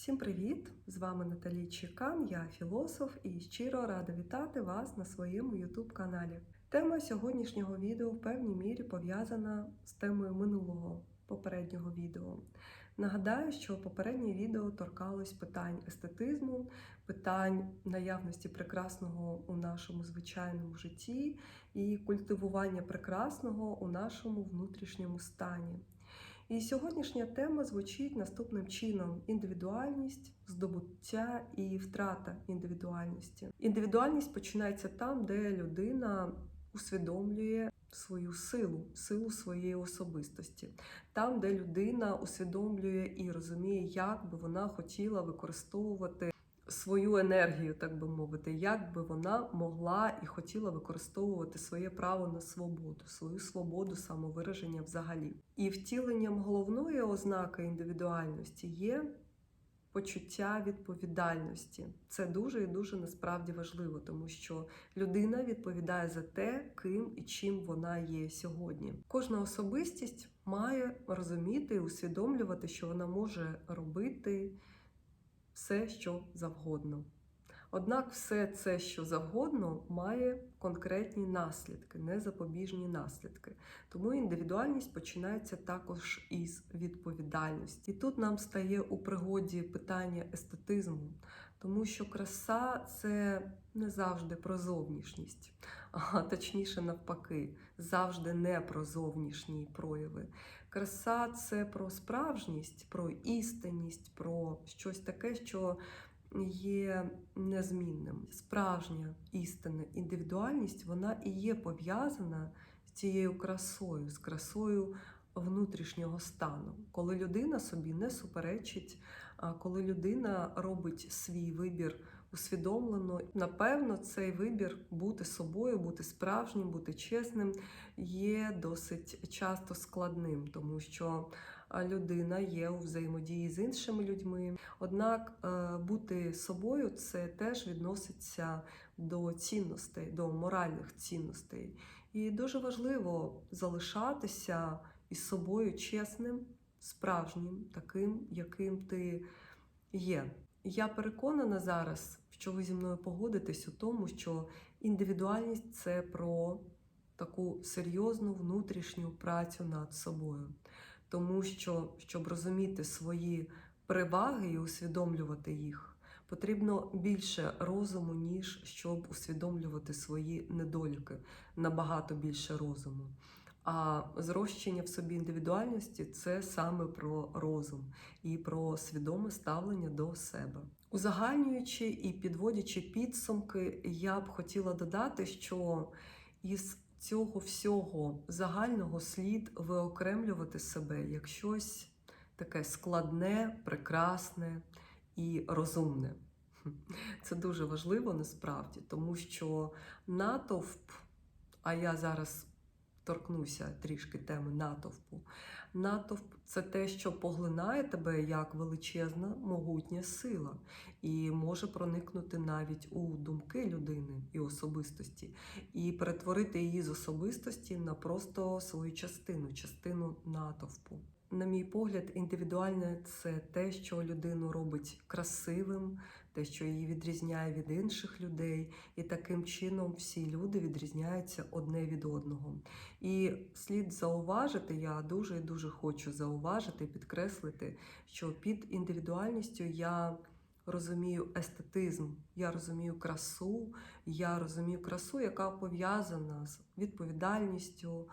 Всім привіт! З вами Наталі Чекан, я філософ і щиро рада вітати вас на своєму YouTube каналі. Тема сьогоднішнього відео в певній мірі пов'язана з темою минулого попереднього відео. Нагадаю, що попереднє відео торкалось питань естетизму, питань наявності прекрасного у нашому звичайному житті і культивування прекрасного у нашому внутрішньому стані. І сьогоднішня тема звучить наступним чином: індивідуальність, здобуття і втрата індивідуальності. Індивідуальність починається там, де людина усвідомлює свою силу, силу своєї особистості, там, де людина усвідомлює і розуміє, як би вона хотіла використовувати. Свою енергію, так би мовити, як би вона могла і хотіла використовувати своє право на свободу, свою свободу самовираження взагалі. І втіленням головної ознаки індивідуальності є почуття відповідальності. Це дуже і дуже насправді важливо, тому що людина відповідає за те, ким і чим вона є сьогодні. Кожна особистість має розуміти і усвідомлювати, що вона може робити все, що завгодно. Однак все це, що завгодно, має конкретні наслідки, незапобіжні наслідки. Тому індивідуальність починається також із відповідальності. І тут нам стає у пригоді питання естетизму, тому що краса це не завжди про зовнішність, а точніше, навпаки, завжди не про зовнішні прояви. Краса це про справжність, про істинність, про щось таке, що є незмінним. Справжня істинна індивідуальність вона і є пов'язана з цією красою, з красою внутрішнього стану, коли людина собі не суперечить, коли людина робить свій вибір. Усвідомлено, напевно, цей вибір бути собою, бути справжнім, бути чесним є досить часто складним, тому що людина є у взаємодії з іншими людьми. Однак е, бути собою це теж відноситься до цінностей, до моральних цінностей. І дуже важливо залишатися із собою чесним, справжнім, таким, яким ти є. Я переконана зараз, що ви зі мною погодитесь у тому, що індивідуальність це про таку серйозну внутрішню працю над собою. Тому що, щоб розуміти свої переваги і усвідомлювати їх, потрібно більше розуму, ніж щоб усвідомлювати свої недоліки, набагато більше розуму. А зрощення в собі індивідуальності це саме про розум і про свідоме ставлення до себе. Узагальнюючи і підводячи підсумки, я б хотіла додати, що із цього всього загального слід виокремлювати себе як щось таке складне, прекрасне і розумне. Це дуже важливо насправді, тому що натовп, а я зараз торкнуся трішки теми натовпу. Натовп це те, що поглинає тебе як величезна могутня сила, і може проникнути навіть у думки людини і особистості, і перетворити її з особистості на просто свою частину, частину натовпу. На мій погляд, індивідуальне це те, що людину робить красивим, те, що її відрізняє від інших людей, і таким чином всі люди відрізняються одне від одного. І слід зауважити, я дуже і дуже хочу зауважити, підкреслити, що під індивідуальністю я розумію естетизм, я розумію красу, я розумію красу, яка пов'язана з відповідальністю,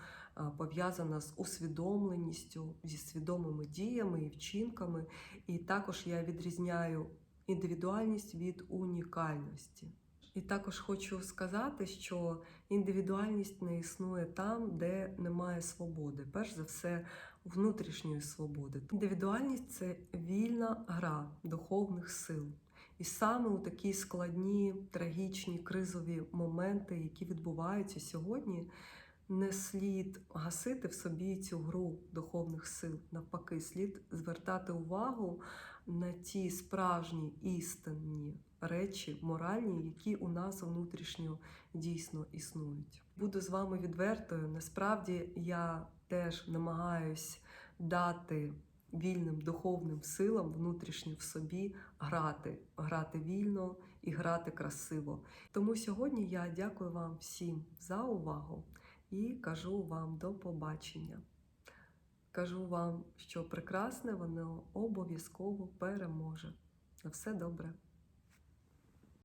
пов'язана з усвідомленістю, зі свідомими діями і вчинками. І також я відрізняю індивідуальність від унікальності. І також хочу сказати, що індивідуальність не існує там, де немає свободи. Перш за все, внутрішньої свободи. Індивідуальність це вільна гра духовних сил. І саме у такі складні, трагічні, кризові моменти, які відбуваються сьогодні, не слід гасити в собі цю гру духовних сил. Навпаки, слід звертати увагу на ті справжні істинні речі, моральні, які у нас внутрішньо дійсно існують. Буду з вами відвертою. Насправді я теж намагаюсь дати. Вільним духовним силам внутрішньо в собі грати, грати вільно і грати красиво. Тому сьогодні я дякую вам всім за увагу і кажу вам до побачення. Кажу вам, що прекрасне воно обов'язково переможе. На все добре!